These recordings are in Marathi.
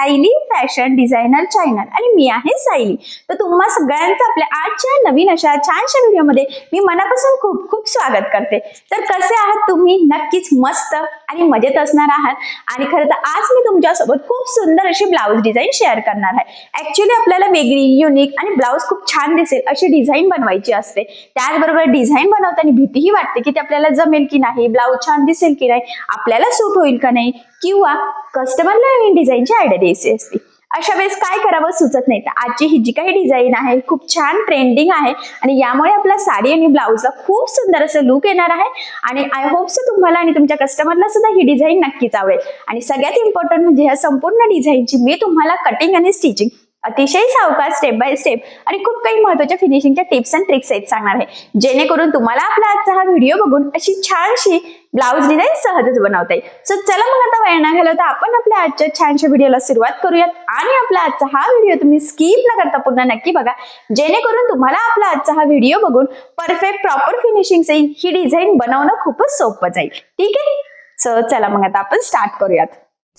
सायली फॅशन डिझायनर चॅनल आणि मी आहे सायली. तर तुम्हा सगळ्यांचं आपल्या आजच्या नवीन अशा छानशा व्हिडिओमध्ये मी मनापासून खूप खूप स्वागत करते. तर कसे आहात तुम्ही? नक्कीच मस्त आणि मजेत असणार आहात. आणि खरं तर आज मी तुमच्यासोबत खूप सुंदर अशी ब्लाऊज डिझाईन शेअर करणार आहे. ऍक्च्युली आपल्याला वेगळी युनिक आणि ब्लाऊज खूप छान दिसेल अशी डिझाईन बनवायची असते. त्याचबरोबर डिझाईन बनवताना भीतीही वाटते की ते आपल्याला जमेल की नाही ब्लाऊज छान दिसेल की नाही आपल्याला सूट होईल का नाही किंवा कस्टमरला नवीन डिझाईनची आयडिया द्यायची असते. अशा वेळेस काय करावं सुचत नाही. तर आजची ही जी काही डिझाईन आहे खूप छान ट्रेंडिंग आहे आणि यामुळे आपला साडी आणि ब्लाऊजला खूप सुंदर असं लुक येणार आहे. आणि आय होप सो तुम्हाला आणि तुमच्या कस्टमरला सुद्धा ही डिझाईन नक्कीच आवडेल. आणि सगळ्यात इम्पॉर्टंट म्हणजे ह्या संपूर्ण डिझाईनची मी तुम्हाला कटिंग आणि स्टिचिंग अतिशय सावकाश स्टेप बाय स्टेप आणि खूप काही महत्त्वाच्या फिनिशिंगच्या टिप्स अँड ट्रिक्स आहेत सांगणार आहे. जेणेकरून तुम्हाला आपला आजचा हा व्हिडिओ बघून अशी छानशी ब्लाऊज डिझाईन सहजच बनवता येईल. सो चला मग आता वेळ न घालवता आपण आपल्या आजच्या छानशा व्हिडिओला सुरुवात करूयात. आणि आपला आजचा हा व्हिडिओ तुम्ही स्किप न करता पुन्हा नक्की बघा. जेणेकरून तुम्हाला आपला आजचा हा व्हिडिओ बघून परफेक्ट प्रॉपर फिनिशिंग ही डिझाईन बनवणं खूपच सोपं जाईल. ठीक आहे? सो चला मग आता आपण स्टार्ट करूयात.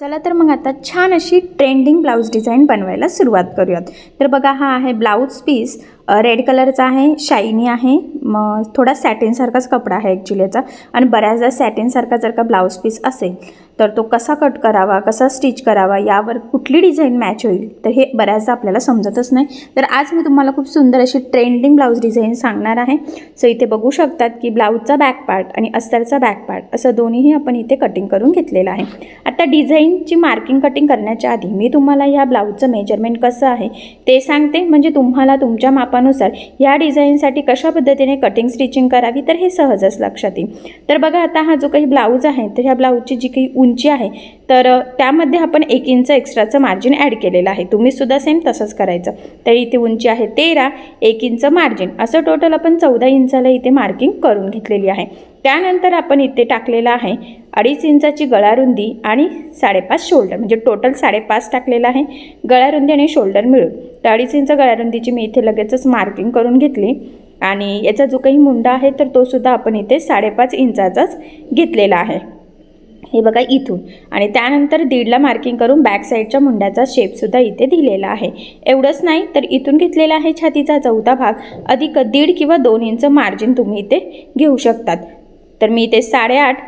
चला तर मग आता छान अशी ट्रेंडिंग ब्लाऊज डिझाईन बनवायला सुरुवात करूयात. तर बघा हा आहे ब्लाऊज पीस रेड कलरचा आहे शायनी आहे मग थोडा सॅटिनसारखाच कपडा आहे ॲक्च्युली याचा. आणि बऱ्याचदा सॅटिनसारखा जर का ब्लाऊज पीस असेल तर तो कसा कट करावा कसा स्टिच करावा यावर कुठली डिझाईन मॅच होईल तर हे बऱ्याचदा आपल्याला समजतच नाही. तर आज मी तुम्हाला खूप सुंदर अशी ट्रेंडिंग ब्लाऊज डिझाईन सांगणार आहे. सो इथे बघू शकतात की ब्लाऊजचा बॅक पार्ट आणि अस्तरचा बॅक पार्ट असं दोन्हीही आपण इथे कटिंग करून घेतलेलं आहे. आता डिझाईनची मार्किंग कटिंग करण्याच्या आधी मी तुम्हाला ह्या ब्लाऊजचं मेजरमेंट कसं आहे ते सांगते. म्हणजे तुम्हाला तुमच्या माप मापानुसार ह्या डिझाईनसाठी कशा पद्धतीने कटिंग स्टिचिंग करावी तर हे सहजच लक्षात येईल. तर बघा आता हा जो काही ब्लाऊज आहे तर ह्या ब्लाऊजची जी काही उंची आहे तर त्यामध्ये आपण एक इंच एक्स्ट्राचं मार्जिन ॲड केलेलं आहे. तुम्ही सुद्धा सेम तसंच करायचं. तर इथे उंची आहे तेरा एक इंच मार्जिन असं टोटल आपण चौदा इंचाला इथे मार्किंग करून घेतलेली आहे. त्यानंतर आपण इथे टाकलेलं आहे अडीच इंचाची गळारुंदी आणि साडेपाच शोल्डर म्हणजे टोटल साडेपाच टाकलेलं आहे. गळारुंदी आणि शोल्डर मिळून. तर अडीच इंच गळारुंदीची मी इथे लगेचच मार्किंग करून घेतली. आणि याचा जो काही मुंडा आहे तर तो सुद्धा आपण इथे साडेपाच इंचाचाच घेतलेला आहे. हे बघा इथून. आणि त्यानंतर दीडला मार्किंग करून बॅक साईडच्या मुंड्याचा शेपसुद्धा इथे दिलेला आहे. एवढंच नाही तर इथून घेतलेला आहे छातीचा चौथा भाग. अधिक दीड किंवा दोन इंच मार्जिन तुम्ही इथे घेऊ शकतात. तर मी इथे साडेआठ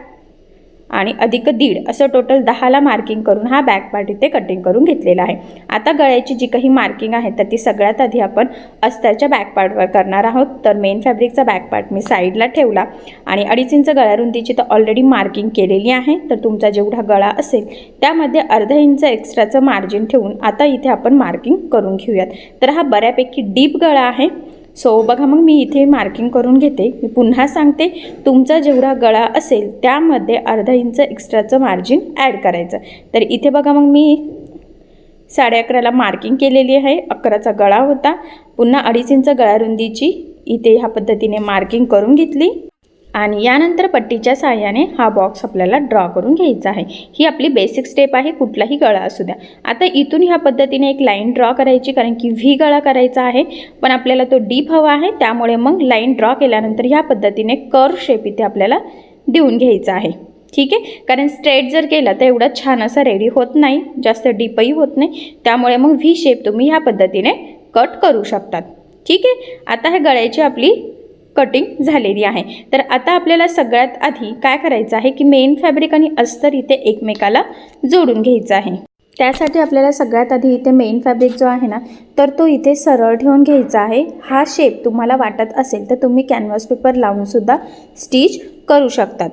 आणि अधिक दीड असं टोटल दहाला मार्किंग करून हा बॅक पार्ट इथे कटिंग करून घेतलेला आहे. आता गळ्याची जी काही मार्किंग आहे तर ती सगळ्यात आधी आपण अस्तरच्या बॅक पार्टवर करणार आहोत. तर मेन फॅब्रिकचा बॅक पार्ट मी साईडला ठेवला आणि अडीच इंच गळारुंदीची तर ऑलरेडी मार्किंग केलेली आहे. तर तुमचा जेवढा गळा असेल त्यामध्ये अर्धा इंच एक्स्ट्राचं मार्जिन ठेवून आता इथे आपण मार्किंग करून घेऊयात. तर हा बऱ्यापैकी डीप गळा आहे. सो बघा मग मी इथे मार्किंग करून घेते. मी पुन्हा सांगते तुमचा जेवढा गळा असेल त्यामध्ये अर्धा इंच एक्स्ट्राचं मार्जिन ॲड करायचं. तर इथे बघा मग मी साडे अकराला मार्किंग केलेली आहे. अकराचा गळा होता. पुन्हा अडीच इंच गळारुंदीची इथे ह्या पद्धतीने मार्किंग करून घेतली. आणि यानंतर पट्टीच्या साहाय्याने हा बॉक्स आपल्याला ड्रॉ करून घ्यायचा आहे. ही आपली बेसिक स्टेप आहे कुठलाही गळा असू द्या. आता इथून ह्या पद्धतीने एक लाईन ड्रॉ करायची कारण की व्ही गळा करायचा आहे पण आपल्याला तो डीप हवा आहे त्यामुळे मग लाईन ड्रॉ केल्यानंतर ह्या पद्धतीने कर शेप इथे आपल्याला देऊन घ्यायचा आहे. ठीक आहे? कारण स्ट्रेट जर केला तर एवढा छान असा रेडी होत नाही जास्त डीपही होत नाही त्यामुळे मग व्ही शेप तुम्ही ह्या पद्धतीने कट करू शकतात. ठीक आहे? आता हे गळ्याची आपली कटिंग झालेली आहे. तर आता आपल्याला सगळ्यात आधी काय करायचं आहे की मेन फॅब्रिक आणि अस्तर इथे एकमेकाला जोडून घ्यायचं आहे. त्यासाठी आपल्याला सगळ्यात आधी इथे मेन फॅब्रिक जो आहे ना तर तो इथे सरळ ठेवून घ्यायचा आहे. हा शेप तुम्हाला वाटत असेल तर तुम्ही कॅनव्हास पेपर लावूनसुद्धा स्टिच करू शकतात.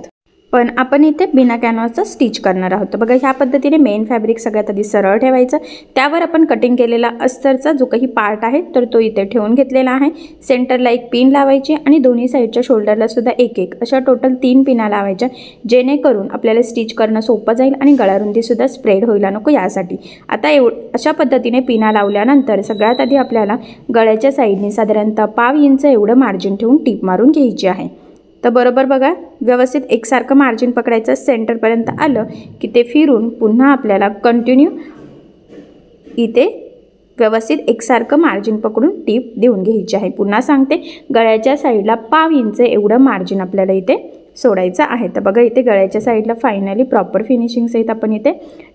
पण आपण इथे बिना कॅनव्हासचं स्टिच करणार आहोत. बघा ह्या पद्धतीने मेन फॅब्रिक सगळ्यात आधी सरळ ठेवायचं. त्यावर आपण कटिंग केलेला अस्तरचा जो काही पार्ट आहे तर तो इथे ठेवून घेतलेला आहे. सेंटरला एक पिन लावायची आणि दोन्ही साईडच्या शोल्डरला सुद्धा एक एक. अशा टोटल तीन पिना लावायच्या जेणेकरून आपल्याला स्टिच करणं सोपं जाईल आणि गळारुंदीसुद्धा स्प्रेड व्हायला नको यासाठी. आता एव अशा पद्धतीने पिना लावल्यानंतर सगळ्यात आधी आपल्याला गळ्याच्या साईडने साधारणतः पाव इंच एवढं मार्जिन ठेवून टीप मारून घ्यायची आहे. तर बरोबर बघा व्यवस्थित एकसारखं मार्जिन पकडायचं सेंटरपर्यंत आलं की ते फिरून पुन्हा आपल्याला कंटिन्यू इथे व्यवस्थित एकसारखं मार्जिन पकडून टीप देऊन घ्यायची आहे. पुन्हा सांगते गळ्याच्या साईडला पाव इंच एवढं मार्जिन आपल्याला इथे सोडायचं आहे. तर बघा इथे गळ्याच्या साईडला फायनली प्रॉपर फिनिशिंग सहित आपण इथे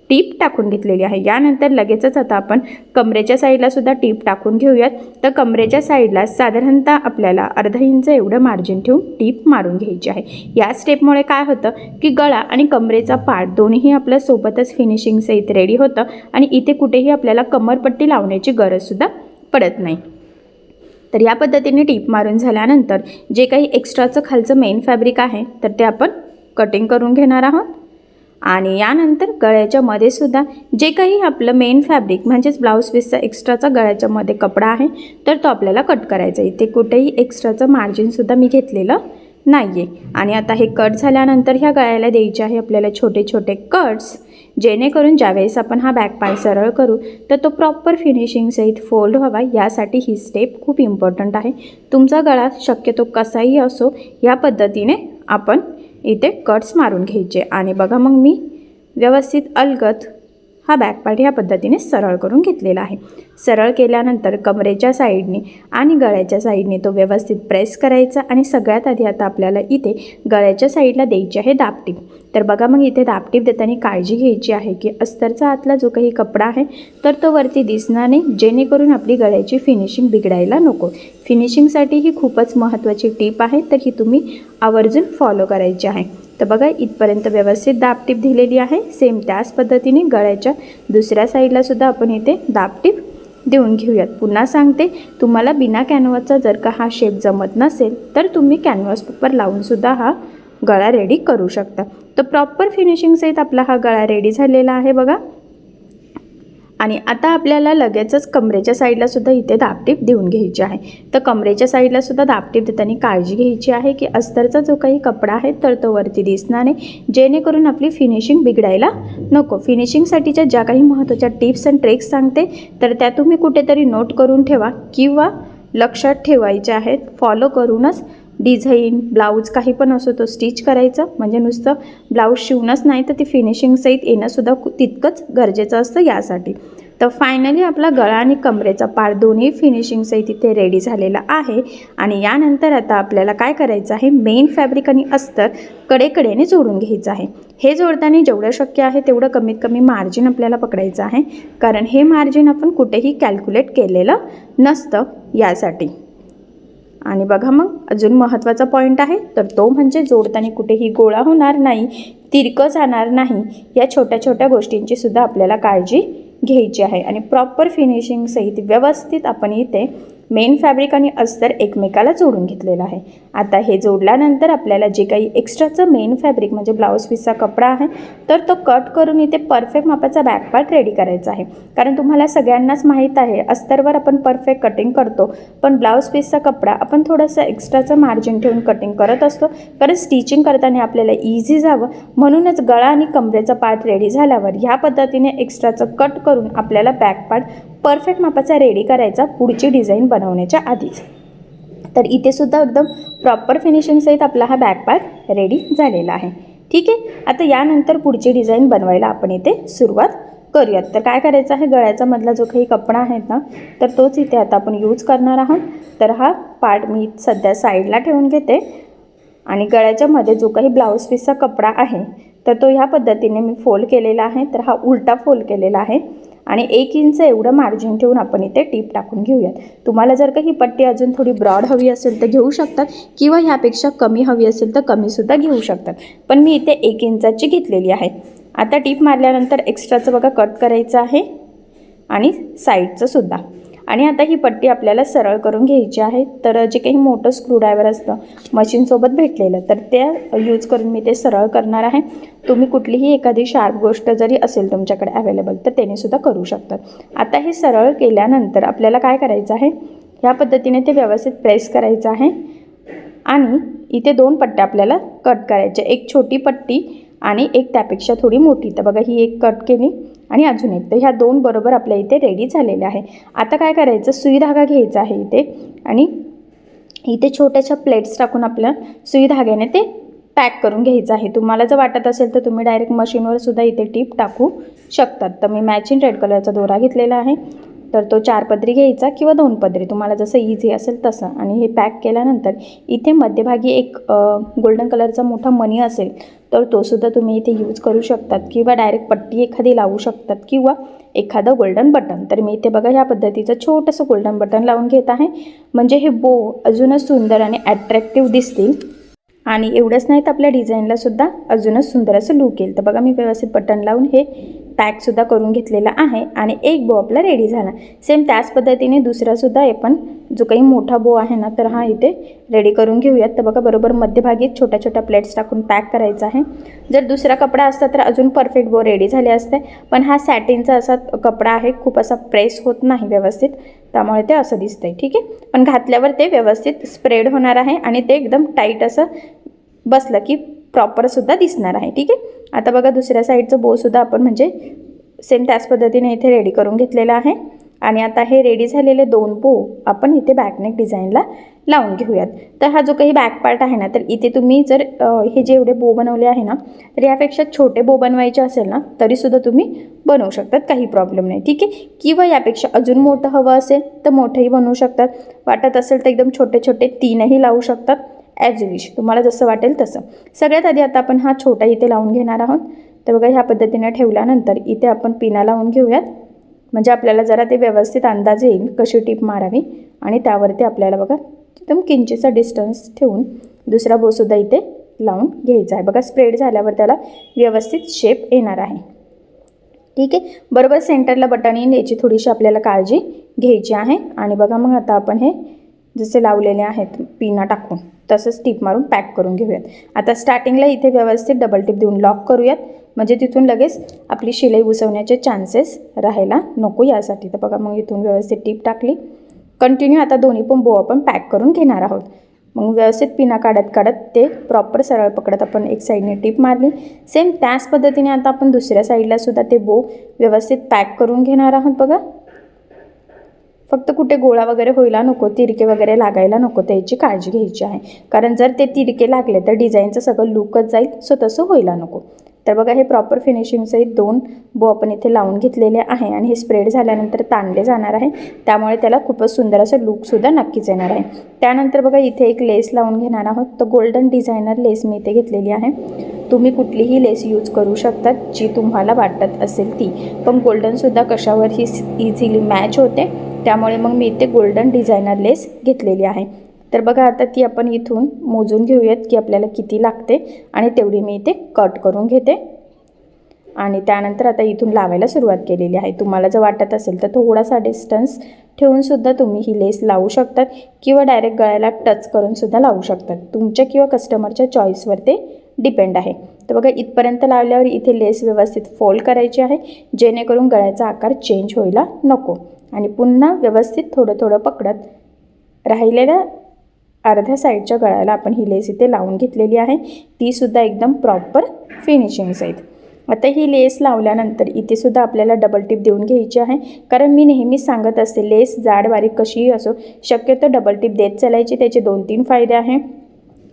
टीप टाकून घेतलेली आहे. यानंतर लगेचच आता आपण कमरेच्या साईडला सुद्धा टीप टाकून घेऊयात. तर कमरेच्या साईडला साधारणतः आपल्याला अर्धा इंच एवढं मार्जिन ठेवून टीप मारून घ्यायची आहे. या स्टेपमुळे काय होतं की गळा आणि कमरेचा पार्ट दोन्हीही आपल्या सोबतच फिनिशिंग सहित रेडी होतं आणि इथे कुठेही आपल्याला कमरपट्टी लावण्याची गरजसुद्धा पडत नाही. तर या पद्धतीने टीप मारून झाल्यानंतर जे काही एक्स्ट्राचं खालचं मेन फॅब्रिक आहे तर ते आपण कटिंग करून घेणार आहोत. आणि यानंतर गळ्याच्या मध्ये सुद्धा जे काही आपलं मेन फॅब्रिक म्हणजेच ब्लाऊज पीसचा एक्स्ट्राचा गळ्याच्या मध्ये कपडा आहे तर तो आपल्याला कट करायचा आहे. इथे कुठेही एक्स्ट्राचं मार्जिनसुद्धा मी घेतलेलं नाही आहे आणि आता हे कट झाल्यानंतर ह्या गळ्याला द्यायचे आहे आपल्याला छोटे छोटे कट्स जेणेकरून ज्यावेळेस आपण हा बॅक पाय सरळ करू तर तो प्रॉपर फिनिशिंगसहित फोल्ड व्हावा. यासाठी ही स्टेप खूप इम्पॉर्टंट आहे. तुमचा गळा शक्यतो कसाही असो या पद्धतीने आपण इथे कट्स मारून घ्यायचे. आणि बघा मग मी व्यवस्थित अलगत हा बॅक पार्ट ह्या पद्धतीने सरळ करून घेतलेला आहे. सरळ केल्यानंतर कमरेच्या साईडने आणि गळ्याच्या साईडने तो व्यवस्थित प्रेस करायचा आणि सगळ्यात आधी आता आपल्याला इथे गळ्याच्या साईडला द्यायची आहे दापटीप. तर बघा मग इथे दापटीप देताना काळजी घ्यायची आहे की अस्तरचा आतला जो काही कपडा आहे तर तो वरती दिसणार नाही जेणेकरून आपली गळ्याची फिनिशिंग बिघडायला नको. फिनिशिंगसाठी ही खूपच महत्त्वाची टीप आहे तर ही तुम्ही आवर्जून फॉलो करायची आहे. तर बघा इथपर्यंत व्यवस्थित दाबटीप दिलेली आहे. सेम त्याच पद्धतीने गळ्याच्या दुसऱ्या साईडलासुद्धा आपण इथे दाबटीप देऊन घेऊयात. पुन्हा सांगते तुम्हाला बिना कॅनव्हासचा जर का हा शेप जमत नसेल तर तुम्ही कॅनव्हास पेपर लावूनसुद्धा हा गळा रेडी करू शकता. तर प्रॉपर फिनिशिंगसहित आपला हा गळा रेडी झालेला आहे बघा. आणि आता आपल्याला लगेचच कमरेच्या साईडला सुद्धा इथे दाबटीप देऊन घ्यायची आहे. तर कमरेच्या साईडला सुद्धा दाबटीप देताना काळजी घ्यायची आहे की अस्तरचा जो काही कपडा आहे तर तो वरती दिसणार नाही. जेणेकरून आपली फिनिशिंग बिघडायला नको. फिनिशिंगसाठीच्या ज्या काही महत्त्वाच्या टिप्स अँड ट्रिक्स सांगते तर त्या तुम्ही कुठेतरी नोट करून ठेवा किंवा लक्षात ठेवायच्या आहेत. फॉलो करूनच डिझाईन ब्लाऊज काही पण असो तो स्टिच करायचं. म्हणजे नुसतं ब्लाऊज शिवणंच नाही तर ती फिनिशिंगसहित येणंसुद्धा तितकंच गरजेचं असतं यासाठी. तर फायनली आपला गळा आणि कमरेचा पार दोन्ही फिनिशिंगसहित इथे रेडी झालेला आहे. आणि यानंतर आता आपल्याला काय करायचं आहे? मेन फॅब्रिक आणि अस्तर कडेकडेने जोडून घ्यायचं आहे. हे जोडताना जेवढं शक्य आहे तेवढं कमीत कमी मार्जिन आपल्याला पकडायचं आहे. कारण हे मार्जिन आपण कुठेही कॅल्क्युलेट केलेलं नसतं यासाठी. आणि बघा मग अजून महत्त्वाचा पॉईंट आहे तर तो म्हणजे जोडताना कुठेही गोळा होणार नाही तिरकं जाणार नाही या छोट्या छोट्या गोष्टींची सुद्धा आपल्याला काळजी घ्यायची आहे. आणि प्रॉपर फिनिशिंगसहित व्यवस्थित आपण इथे मेन फॅब्रिक आणि अस्तर एकमेकाला जोडून घेतलेलं आहे. आता हे जोडल्यानंतर आपल्याला जे काही एक्स्ट्राचं मेन फॅब्रिक म्हणजे ब्लाऊज पीसचा कपडा आहे तर तो कट करून इथे परफेक्ट मापाचा बॅक पार्ट रेडी करायचा आहे. कारण तुम्हाला सगळ्यांनाच माहीत आहे अस्तरवर आपण परफेक्ट कटिंग करतो पण ब्लाऊज पीसचा कपडा आपण थोडंसं एक्स्ट्राचं मार्जिन ठेवून कटिंग करत असतो कारण स्टिचिंग करताना आपल्याला इझी जावं. म्हणूनच गळा आणि कमरेचा पार्ट रेडी झाल्यावर ह्या पद्धतीने एक्स्ट्राचं कट करून आपल्याला बॅक पार्ट परफेक्ट मापाचा रेडी करायचा पुढची डिझाईन बनवण्याच्या आधीच. तर इथेसुद्धा एकदम प्रॉपर फिनिशिंगसहित आपला हा बॅक पार्ट रेडी झालेला आहे. ठीक आहे? आता यानंतर पुढची डिझाईन बनवायला आपण इथे सुरुवात करूयात. तर काय करायचं आहे? गळ्याचा मधला जो काही कपडा आहे ना तर तोच इथे आता आपण यूज करणार आहोत. तर हा पार्ट मी सध्या साईडला ठेवून घेते. आणि गळ्याच्या मध्ये जो काही ब्लाऊज पीसचा कपडा आहे तर तो ह्या पद्धतीने मी फोल्ड केलेला आहे. तर हा उलटा फोल्ड केलेला आहे. आणि एक इंच एवढं मार्जिन ठेवून आपण इथे टीप टाकून घेऊयात. तुम्हाला जर का ही पट्टी अजून थोडी ब्रॉड हवी असेल तर घेऊ शकतात किंवा ह्यापेक्षा कमी हवी असेल तर कमीसुद्धा घेऊ शकतात. पण मी इथे एक इंचाची घेतलेली आहे. आता टीप मारल्यानंतर एक्स्ट्राचं बघा कट करायचं आहे आणि साईडचं सुद्धा. आणि आता ही पट्टी आपल्याला सरळ करून घ्यायची आहे. तर जे काही मोठं स्क्रूड्रायव्हर असतं मशीनसोबत भेटलेलं तर त्या यूज करून मी ते सरळ करणार आहे. तुम्ही कुठलीही एखादी शार्प गोष्ट जरी असेल तुमच्याकडे अवेलेबल तर त्याने सुद्धा करू शकतात. आता हे सरळ केल्यानंतर आपल्याला काय करायचं आहे? ह्या पद्धतीने ते व्यवस्थित प्रेस करायचं आहे. आणि इथे दोन पट्ट्या आपल्याला कट करायच्या एक छोटी पट्टी आणि एक त्यापेक्षा थोडी मोठी. तर बघा ही एक कट केली. आणि अजून एक. तर ह्या दोन बरोबर आपल्या इथे रेडी झालेल्या आहे आता काय करायचं? सुई धागा घ्यायचा आहे इथे. आणि इथे छोट्याशा प्लेट्स टाकून आपल्या सुई धाग्याने ते पॅक करून घ्यायचं आहे. तुम्हाला जर वाटत असेल तर तुम्ही डायरेक्ट मशीनवर सुद्धा इथे टीप टाकू शकतात. तर मी मॅचिंग रेड कलरचा दोरा घेतलेला आहे. तर तो चार पदरी घ्यायचा किंवा दोन पदरी. तुम्हाला जसं इझी असेल तसं. आणि हे पॅक केल्यानंतर इथे मध्यभागी एक गोल्डन कलरचा मोठा मणी असेल तर तो सुद्धा तुम्ही इथे यूज करू शकतात. किंवा डायरेक्ट पट्टी एखादी लावू शकतात. किंवा एखादं गोल्डन बटन तर मी इथे बघा ह्या पद्धतीचं छोटंसं गोल्डन बटन लावून घेत आहे. म्हणजे हे बो अजूनच सुंदर आणि ॲट्रॅक्टिव्ह दिसतील. आणि एवढंच नाही तर आपल्या डिझाईनलासुद्धा अजूनच सुंदर असं लूक येईल. तर बघा मी व्यवस्थित बटन लावून हे पॅकसुद्धा करून घेतलेला आहे आणि एक बो आपला रेडी झाला. सेम त्याच पद्धतीने दुसरासुद्धा आपण जो काही मोठा बो आहे ना तर हा इथे रेडी करून घेऊयात. तर बघा बरोबर मध्यभागी छोट्या छोट्या प्लेट्स टाकून पॅक करायचा आहे. जर दुसरा कपडा असता तर अजून परफेक्ट बो रेडी झाले असते. पण हा सॅटिनचा असा कपडा आहे खूप असा प्रेस होत नाही व्यवस्थित. त्यामुळे ते असं दिसतंय ठीक आहे? पण घातल्यावर ते व्यवस्थित स्प्रेड होणार आहे आणि ते एकदम टाईट असं बसलं की प्रॉपरसुद्धा दिसणार आहे ठीक आहे? आता बघा दुसऱ्या साईडचं बोसुद्धा आपण म्हणजे सेम त्याच पद्धतीने इथे रेडी करून घेतलेलं आहे. आणि आता हे रेडी झालेले दोन बो आपण इथे बॅकनेक डिझाईनला लावून घेऊयात. तर हा जो काही बॅक पार्ट आहे ना तर इथे तुम्ही जर हे जे एवढे बो बनवले आहे ना तर यापेक्षा छोटे बो बनवायचे असेल ना तरीसुद्धा तुम्ही बनवू शकतात काही प्रॉब्लेम नाही. ठीक आहे? किंवा यापेक्षा अजून मोठं हवं असेल तर मोठंही बनवू शकतात. वाटत असेल तर एकदम छोटे छोटे तीनही लावू शकतात. ॲज यू विश तुम्हाला जसं वाटेल तसं. सगळ्यात आधी आता आपण हा छोटा इथे लावून घेणार आहोत. तर बघा ह्या पद्धतीने ठेवल्यानंतर इथे आपण पिना लावून घेऊयात. म्हणजे आपल्याला जरा ते व्यवस्थित अंदाज येईल कशी टीप मारावी. आणि त्यावरती आपल्याला बघा एकदम किंचीचा डिस्टन्स ठेवून दुसरा बोसुद्धा इथे लावून घ्यायचा आहे. बघा स्प्रेड झाल्यावर त्याला व्यवस्थित शेप येणार आहे. ठीक आहे? बरोबर सेंटरला बटन येईल याची थोडीशी आपल्याला काळजी घ्यायची आहे. आणि बघा मग आता आपण हे जसे लावलेले आहेत पिना टाकून. तसंच टीप मारून पॅक करून घेऊयात. आता स्टार्टिंगला इथे व्यवस्थित डबल टिप देऊन लॉक करूयात. म्हणजे तिथून लगेच आपली शिलाई उसवण्याचे चान्सेस राहायला नको यासाठी. तर बघा मग इथून व्यवस्थित टीप टाकली. कंटिन्यू आता दोन्ही पण बो आपण पॅक करून घेणार आहोत. मग व्यवस्थित पिना काढत काढत ते प्रॉपर सरळ पकडत आपण एक साईडने टीप मारली. सेम त्याच पद्धतीने आता आपण दुसऱ्या साईडला सुद्धा ते बो व्यवस्थित पॅक करून घेणार आहोत बघा. फक्त कुठे गोळा वगैरे व्हायला नको तिरके वगैरे लागायला नको त्याची काळजी घ्यायची आहे. कारण जर ते तिरके लागले तर डिझाईनचं सगळं लुकच जाईल सो तसं व्हायला नको. तर बघा हे प्रॉपर फिनिशिंगसहित दोन बो आपण इथे लावून घेतलेले आहे आणि हे स्प्रेड झाल्यानंतर ताणले जाणार आहे. त्यामुळे त्याला खूपच सुंदर असं लुकसुद्धा नक्कीच येणार आहे. त्यानंतर बघा इथे एक लेस लावून घेणार आहोत. तर गोल्डन डिझायनर लेस मी इथे घेतलेली आहे. तुम्ही कुठलीही लेस यूज करू शकतात जी तुम्हाला वाटत असेल ती. पण गोल्डनसुद्धा कशावरही इझिली मॅच होते. त्यामुळे मग मी इथे गोल्डन डिझायनर लेस घेतलेली आहे. तर बघा आता ती आपण इथून मोजून घेऊयात की आपल्याला किती लागते आणि तेवढी मी इथे कट करून घेते. आणि त्यानंतर आता इथून लावायला सुरुवात केलेली आहे. तुम्हाला जर वाटत असेल तर थोडासा डिस्टन्स ठेवूनसुद्धा तुम्ही ही लेस लावू शकतात किंवा डायरेक्ट गळ्याला टच करूनसुद्धा लावू शकतात. तुमच्या किंवा कस्टमरच्या चॉईसवर ते डिपेंड आहे. तर बघा इथपर्यंत लावल्यावर इथे लेस व्यवस्थित फोल्ड करायची आहे. जेणेकरून गळ्याचा आकार चेंज व्हायला नको. आणि पुन्हा व्यवस्थित थोडं थोडं पकडत राहिलेल्या अर्ध्या साईडच्या गळ्याला आपण ही लेस इथे लावून घेतलेली आहे. तीसुद्धा एकदम प्रॉपर फिनिशिंग आहेत आता ही लेस लावल्यानंतर इथेसुद्धा आपल्याला डबल टिप देऊन घ्यायची आहे. कारण मी नेहमीच सांगत असते लेस जाड बारीक कशीही असो शक्यतो डबल टिप देत चालायची त्याचे दोन तीन फायदे आहे.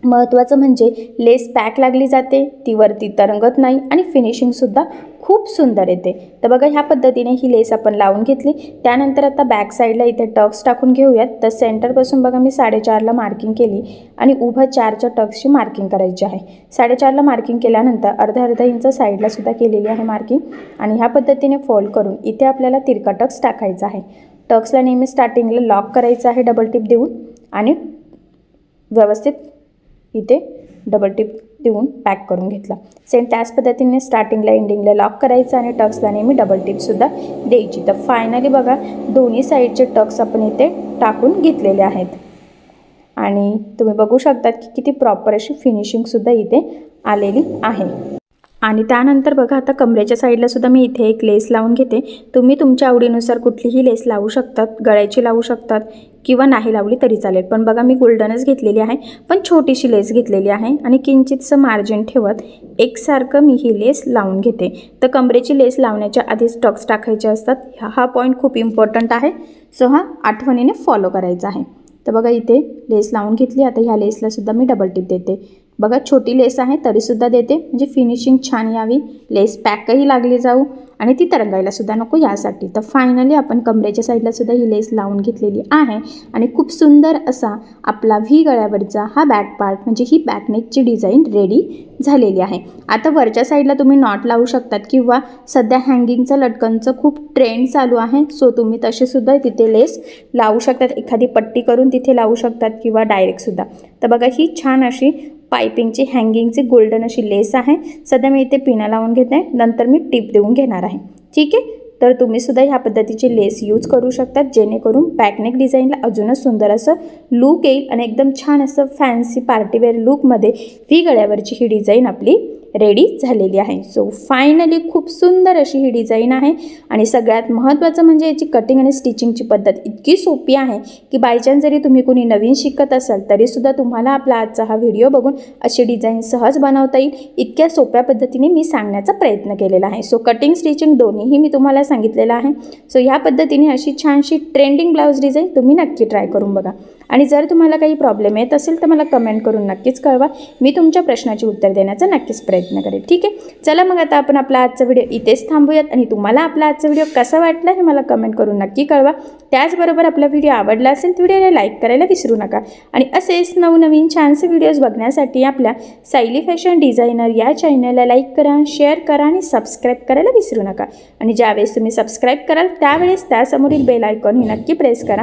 महत्त्वाचं म्हणजे लेस पॅक लागली जाते ती वरती तरंगत नाही आणि फिनिशिंगसुद्धा खूप सुंदर येते. तर बघा ह्या पद्धतीने ही लेस आपण लावून घेतली. त्यानंतर आता बॅक साईडला इथे टक्स टाकून घेऊयात. तर सेंटरपासून बघा मी साडेचारला मार्किंग केली आणि उभं चारच्या टक्सची मार्किंग करायची आहे. साडेचारला मार्किंग केल्यानंतर अर्धा अर्धा इंच साईडला सुद्धा केलेली आहे मार्किंग आणि ह्या पद्धतीने फोल्ड करून इथे आपल्याला तिरका टक्स टाकायचा आहे. टक्सला नेहमी स्टार्टिंगला लॉक करायचं आहे डबल टिप देऊन आणि व्यवस्थित इथे डबल टिप देऊन पॅक करून घेतला. सेम त्याच पद्धतीने स्टार्टिंगला एंडिंगला लॉक करायचं आणि टक्सला नेहमी डबल टिपसुद्धा द्यायची. तर फायनली बघा दोन्ही साईडचे टक्स आपण इथे टाकून घेतलेले आहेत. आणि तुम्ही बघू शकतात की किती प्रॉपर अशी फिनिशिंगसुद्धा इथे आलेली आहे. आणि त्यानंतर बघा आता कमरेच्या साईडला सुद्धा मी इथे एक लेस लावून घेते. तुम्ही तुमच्या आवडीनुसार कुठलीही लेस लावू शकतात गळ्याची लावू शकतात. किंवा नाही लावली तरी चालेल. पण बघा मी गोल्डनच घेतलेली आहे पण छोटीशी लेस घेतलेली आहे आणि किंचितसं मार्जिन ठेवत एकसारखं मी ही लेस लावून घेते. तर कमरेची लेस लावण्याच्या आधीच स्टॉक्स टाकायचे असतात. हा हा पॉईंट खूप इम्पॉर्टंट आहे. सो हा आठवणीने फॉलो करायचा आहे. तर बघा इथे लेस लावून घेतली. आता ह्या लेसला सुद्धा मी डबल टिप देते. बघा छोटी लेस आहे तरीसुद्धा देते. म्हणजे फिनिशिंग छान यावी. लेस पॅकही लागली जाऊ. आणि ती तरंगायलासुद्धा नको यासाठी. तर फायनली आपण कमरेच्या साईडला सुद्धा ही लेस लावून घेतलेली आहे. आणि खूप सुंदर असा आपला व्ही गळ्यावरचा हा बॅक पार्ट म्हणजे ही बॅकनेकची डिझाईन रेडी झालेली आहे. आता वरच्या साईडला तुम्ही नॉट लावू शकतात किंवा सध्या हँगिंगचं लटकनचं खूप ट्रेंड चालू आहे. सो तुम्ही तसेसुद्धा तिथे लेस लावू शकतात. एखादी पट्टी करून तिथे लावू शकतात किंवा डायरेक्टसुद्धा तर बघा ही छान अशी पायपिंगची हँगिंगची गोल्डन अशी लेस आहे. सध्या मी इथे पिना लावून घेते. नंतर मी टिप देऊन घेणार आहे. ठीक आहे? तर तुम्ही सुद्धा ह्या पद्धतीची लेस यूज करू शकतात जेणेकरून बॅकनेक डिझाईनला अजूनच सुंदर असं लूक येईल. आणि एकदम छान असं फॅन्सी पार्टीवेअर लूकमध्ये व्ही गळ्यावरची ही डिझाईन आपली रेडी झालेली आहे. सो फायनली खूप सुंदर अशी ही डिझाईन आहे. आणि सगळ्यात महत्त्वाचं म्हणजे याची कटिंग आणि स्टिचिंगची पद्धत इतकी सोपी आहे की बायचान्स जरी तुम्ही कोणी नवीन शिकत असाल तरीसुद्धा तुम्हाला आपला आजचा हा व्हिडिओ बघून अशी डिझाईन सहज बनवता येईल. इतक्या सोप्या पद्धतीने मी सांगण्याचा प्रयत्न केलेला आहे. सो कटिंग स्टिचिंग दोन्हीही मी तुम्हाला सांगितलेलं आहे. सो ह्या पद्धतीने अशी छानशी ट्रेंडिंग ब्लाऊज डिझाईन तुम्ही नक्की ट्राय करून बघा. आणि जर तुम्हाला काही प्रॉब्लेम येत असेल तर मला कमेंट करून नक्कीच कळवा. मी तुमच्या प्रश्नाची उत्तर देण्याचा नक्कीच प्रयत्न करेल. ठीक आहे? चला मग आता आपण आपला आजचा व्हिडिओ इथेच थांबूयात आणि तुम्हाला आपला आजचा व्हिडिओ कसा वाटला हे मला कमेंट करून नक्की कळवा. त्याचबरोबर आपला व्हिडिओ आवडला असेल तर व्हिडिओला लाईक करायला विसरू नका. आणि असेच नवनवीन छानसे व्हिडिओज बघण्यासाठी आपल्या सायली फॅशन डिझायनर या चॅनलला लाईक करा शेअर करा आणि सबस्क्राईब करायला विसरू नका. आणि ज्यावेळेस तुम्ही सबस्क्राईब कराल त्यावेळेस त्यासमोरील बेल आयकॉन ही नक्की प्रेस करा.